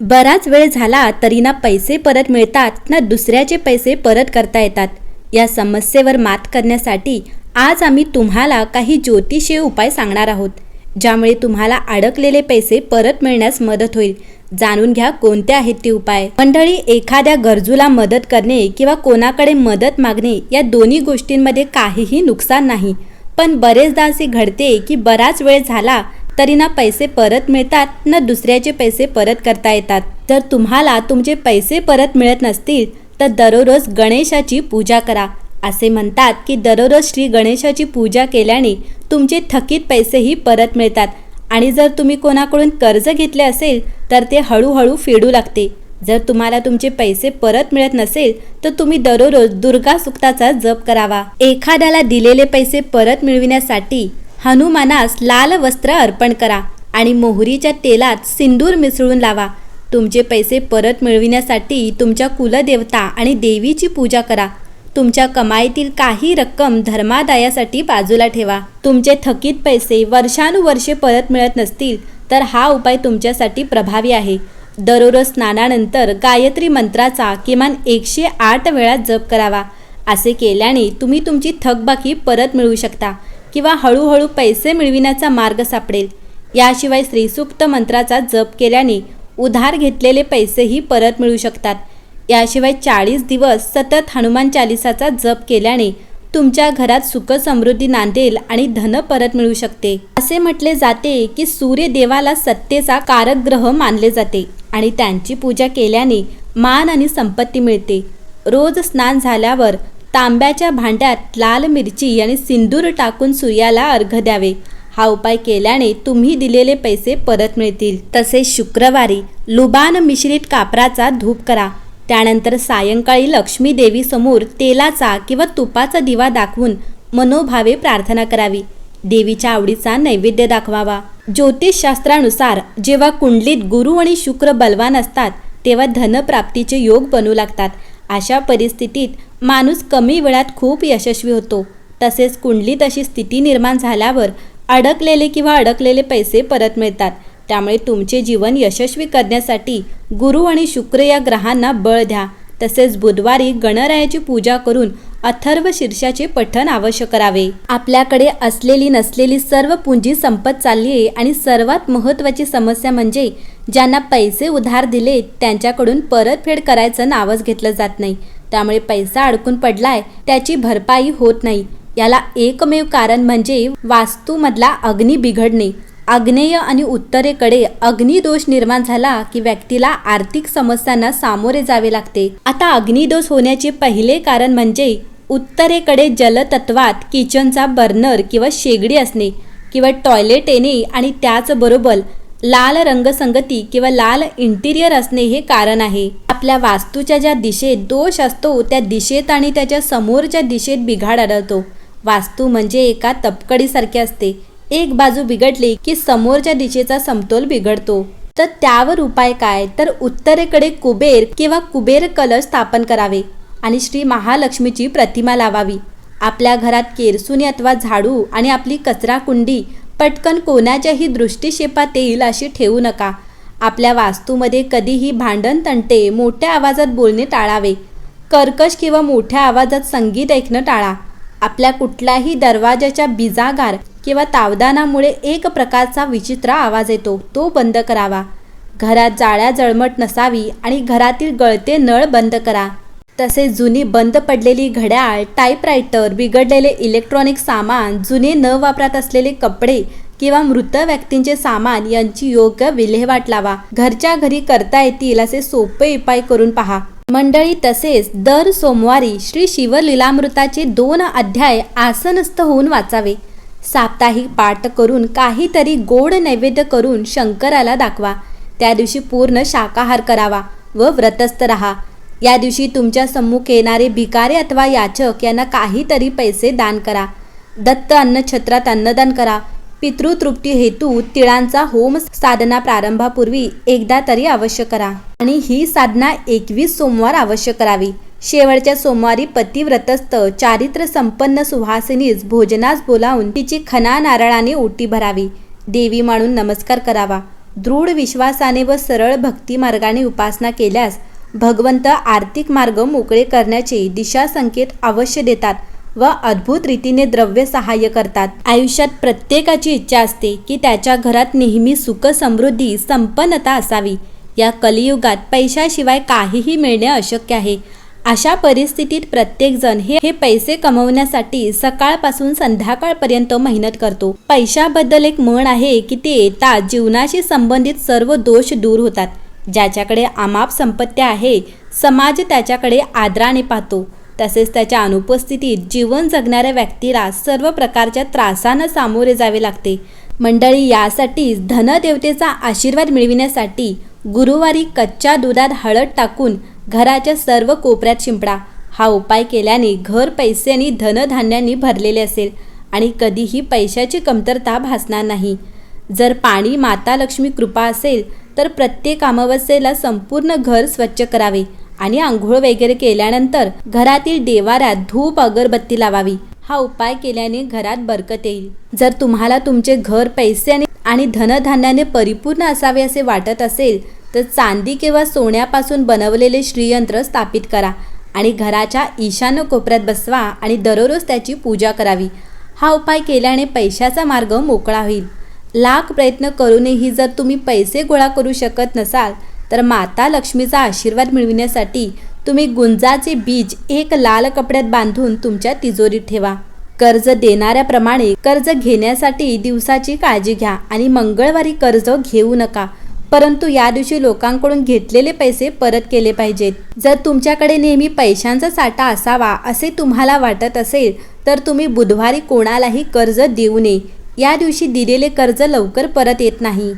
बराच वेळ झाला तरी ना पैसे परत मिळतात ना दुसऱ्याचे पैसे परत करता येतात. या समस्येवर मात करण्यासाठी आज आम्ही तुम्हाला काही ज्योतिषीय उपाय सांगणार आहोत ज्यामुळे तुम्हाला अडकलेले पैसे परत मिळण्यास मदत होईल. जाणून घ्या कोणते आहेत ते उपाय. मंडळी एखाद्या गरजूला मदत करणे किंवा कोणाकडे मदत मागणे या दोन्ही गोष्टींमध्ये काहीही नुकसान नाही. पण बरेचदा असे घडते की बराच वेळ झाला तरी ना पैसे परत मिळतात ना दुसऱ्याचे पैसे परत करता येतात. जर तुम्हाला तुमचे पैसे परत मिळत नसतील तर दररोज गणेशाची पूजा करा. असे म्हणतात की दररोज श्री गणेशाची पूजा केल्याने तुमचे थकीत पैसेही परत मिळतात. आणि जर तुम्ही कोणाकडून कर्ज घेतले असेल तर ते हळूहळू फेडू लागते. जर तुम्हाला तुमचे पैसे परत मिळत नसेल तर तुम्ही दररोज दुर्गा सुक्ताचा जप करावा. एखाद्याला दिलेले पैसे परत मिळविण्यासाठी हनुमानास लाल वस्त्र अर्पण करा आणि मोहरीच्या तेलात सिंदूर मिसळून लावा. तुमचे पैसे परत मिळविण्यासाठी तुमच्या कुलदेवता आणि देवीची पूजा करा. तुमच्या कमाईतील काही रक्कम धर्मादायासाठी बाजूला ठेवा. तुमचे थकीत पैसे वर्षानुवर्षे परत मिळत नसतील तर हा उपाय तुमच्यासाठी प्रभावी आहे. दररोज स्नानानंतर गायत्री मंत्राचा किमान एकशे आठ वेळा जप करावा. असे केल्याने तुम्ही तुमची थकबाकी परत मिळवू शकता. किंवा हळूहळू पैसे मिळविण्याचा मार्ग सापडेल. याशिवाय श्रीसूक्त मंत्राचा जप केल्याने उधार घेतलेले पैसेही परत मिळू शकतात. याशिवाय चाळीस दिवस सतत हनुमान चालिसाचा जप केल्याने तुमच्या घरात सुख समृद्धी नांदेल आणि धन परत मिळू शकते. असे म्हटले जाते की सूर्य देवाला सत्तेचा कारक ग्रह मानले जाते आणि त्यांची पूजा केल्याने मान आणि संपत्ती मिळते. रोज स्नान झाल्यावर तांब्याच्या भांड्यात लाल मिरची आणि सिंदूर टाकून सूर्याला अर्घ द्यावे. हा उपाय केल्याने तुम्ही दिलेले पैसे परत मिळतील. तसेच शुक्रवारी लुबान मिश्रित कापराचा धूप करा. त्यानंतर सायंकाळी लक्ष्मी देवीसमोर तेलाचा किंवा तुपाचा दिवा दाखवून मनोभावे प्रार्थना करावी. देवीच्या आवडीचा नैवेद्य दाखवावा. ज्योतिषशास्त्रानुसार जेव्हा कुंडलीत गुरु आणि शुक्र बलवान असतात तेव्हा धनप्राप्तीचे योग बनू लागतात. अशा परिस्थितीत माणूस कमी वेळात खूप यशस्वी होतो. तसेच कुंडलीत अशी स्थिती निर्माण झाल्यावर अडकलेले किंवा अडकलेले पैसे परत मिळतात. त्यामुळे तुमचे जीवन यशस्वी करण्यासाठी गुरु आणि शुक्र या ग्रहांना बळ द्या. तसेच बुधवारी गणरायाची पूजा करून अथर्व शीर्षाचे पठण अवश्य करावे. आपल्याकडे असलेली नसलेली सर्व पुंजी संपत चालली आहे आणि सर्वात महत्त्वाची समस्या म्हणजे ज्यांना पैसे उधार दिले त्यांच्याकडून परतफेड करायचं नावच घेतलं जात नाही. त्यामुळे पैसा अडकून पडलाय त्याची भरपाई होत नाही. याला एकमेव कारण म्हणजे वास्तूमधला अग्नी बिघडणे. आग्नेय आणि उत्तरेकडे अग्निदोष निर्माण झाला की व्यक्तीला आर्थिक समस्यांना सामोरे जावे लागते. आता अग्निदोष होण्याचे पहिले कारण म्हणजे उत्तरेकडे जलतत्वात किचनचा बर्नर किंवा शेगडी असणे किंवा टॉयलेट येणे आणि त्याचबरोबर लाल रंगसंगती किंवा लाल इंटिरियर असणे हे कारण आहे. आपल्या वास्तूच्या ज्या दिशेत दोष असतो त्या दिशेत आणि त्याच्या समोरच्या दिशेत बिघाड आढळतो. वास्तू म्हणजे एका तपकडीसारखे असते. एक बाजू बिघडली की समोरच्या दिशेचा समतोल बिघडतो. तर त्यावर उपाय काय? तर उत्तरेकडे कुबेर किंवा कुबेर कलश स्थापन करावे आणि श्री महालक्ष्मीची प्रतिमा लावावी. आपल्या घरात केरसुनी अथवा झाडू आणि आपली कचरा कुंडी पटकन कोणाच्याही दृष्टीक्षेपात येईल अशी ठेवू नका. आपल्या वास्तूमध्ये कधीही भांडण तंटे मोठ्या आवाजात बोलणे टाळावे. कर्कश किंवा मोठ्या आवाजात संगीत ऐकणं टाळा. आपल्या कुठल्याही दरवाजाच्या बिजागार किंवा तावदानामुळे एक प्रकारचा विचित्र आवाज येतो तो बंद करावा. घरात जाळ्या जळमट नसावी आणि घरातील गळते नळ बंद करा. तसेच जुनी बंद पडलेली घड्याळ टाईपरायटर बिघडलेले इलेक्ट्रॉनिक सामान जुने न वापरात असलेले कपडे किंवा मृत व्यक्तींचे सामान यांची योग्य विल्हेवाट लावा. घरच्या घरी करता येतील असे सोपे उपाय करून पहा. मंडळी तसेच दर सोमवारी श्री शिवलीलामृताचे दोन अध्याय आसनस्थ होऊन वाचावे. साप्ताहिक पाठ करून काहीतरी गोड नैवेद्य करून शंकराला दाखवा. त्या दिवशी पूर्ण शाकाहार करावा व व्रतस्थ राहा. या दिवशी तुमच्या सम्मुख येणारे भिकारी अथवा याचक यांना काहीतरी पैसे दान करा. दत्त अन्नछत्रात अन्नदान करा. पितृतृप्ती हेतू तिळांचा होम साधना प्रारंभापूर्वी एकदा तरी अवश्य करा. आणि ही साधना एकवीस सोमवार अवश्य करावी. शेवटच्या सोमवारी पतिव्रतस्थ चारित्र संपन्न सुहासिनीस भोजनास बोलावून तिची खना नारळाने ओटी भरावी. देवी मानून नमस्कार करावा. दृढ विश्वासाने व सरळ भक्ती मार्गाने उपासना केल्यास भगवंत आर्थिक मार्ग मोकळे करण्याचे दिशा संकेत अवश्य देतात व अद्भुत रीतीने द्रव्य सहाय्य करतात. आयुष्यात प्रत्येकाची इच्छा असते की त्याच्या घरात नेहमी सुख समृद्धी संपन्नता असावी. या कलियुगात पैशाशिवाय काहीही मिळणे अशक्य आहे. अशा परिस्थितीत प्रत्येकजण हे हे पैसे कमवण्यासाठी सकाळपासून संध्याकाळपर्यंत मेहनत करतो. पैशाबद्दल एक म्हण आहे की ते येतात जीवनाशी संबंधित सर्व दोष दूर होतात. ज्याच्याकडे अमाप संपत्ती आहे समाज त्याच्याकडे आदराने पाहतो. तसेच त्याच्या अनुपस्थितीत जीवन जगणाऱ्या व्यक्तीला सर्व प्रकारच्या त्रासानं सामोरे जावे लागते. मंडळी यासाठीच धनदेवतेचा आशीर्वाद मिळविण्यासाठी गुरुवारी कच्च्या दुधात हळद टाकून घराच्या सर्व कोपऱ्यात शिंपडा. हा उपाय केल्याने घर पैसे आणि धनधान्यांनी भरलेले असेल आणि कधीही पैशाची कमतरता भासणार नाही. जर पाणी माता लक्ष्मी कृपा असेल तर प्रत्येक अमावस्येला संपूर्ण घर स्वच्छ करावे आणि आंघोळ वगैरे केल्यानंतर घरातील देवाऱ्यात धूप अगरबत्ती लावावी. हा उपाय केल्याने घरात बरकत येईल. जर तुम्हाला तुमचे घर पैसे आणि आणि धनधान्याने परिपूर्ण असावे असे वाटत असेल तर चांदी किंवा सोन्यापासून बनवलेले श्रीयंत्र स्थापित करा आणि घराच्या ईशान्य कोपऱ्यात बसवा आणि दररोज त्याची पूजा करावी. हा उपाय केल्याने पैशाचा मार्ग मोकळा होईल. लाख प्रयत्न करूनही जर तुम्ही पैसे गोळा करू शकत नसाल तर माता लक्ष्मीचा आशीर्वाद मिळविण्यासाठी तुम्ही गुंजाचे बीज एक लाल कपड्यात बांधून तुमच्या तिजोरीत ठेवा. कर्ज देणाऱ्याप्रमाणे कर्ज घेण्यासाठी दिवसाची काळजी घ्या आणि मंगळवारी कर्ज घेऊ नका. परंतु या दिवशी लोकांकडून घेतलेले पैसे परत केले पाहिजेत. जर तुमच्याकडे नेहमी पैशांचा साठा असावा असे तुम्हाला वाटत असेल तर तुम्ही बुधवारी कोणालाही कर्ज देऊ नये. या दिवशी दिलेले कर्ज लवकर परत येत नाही.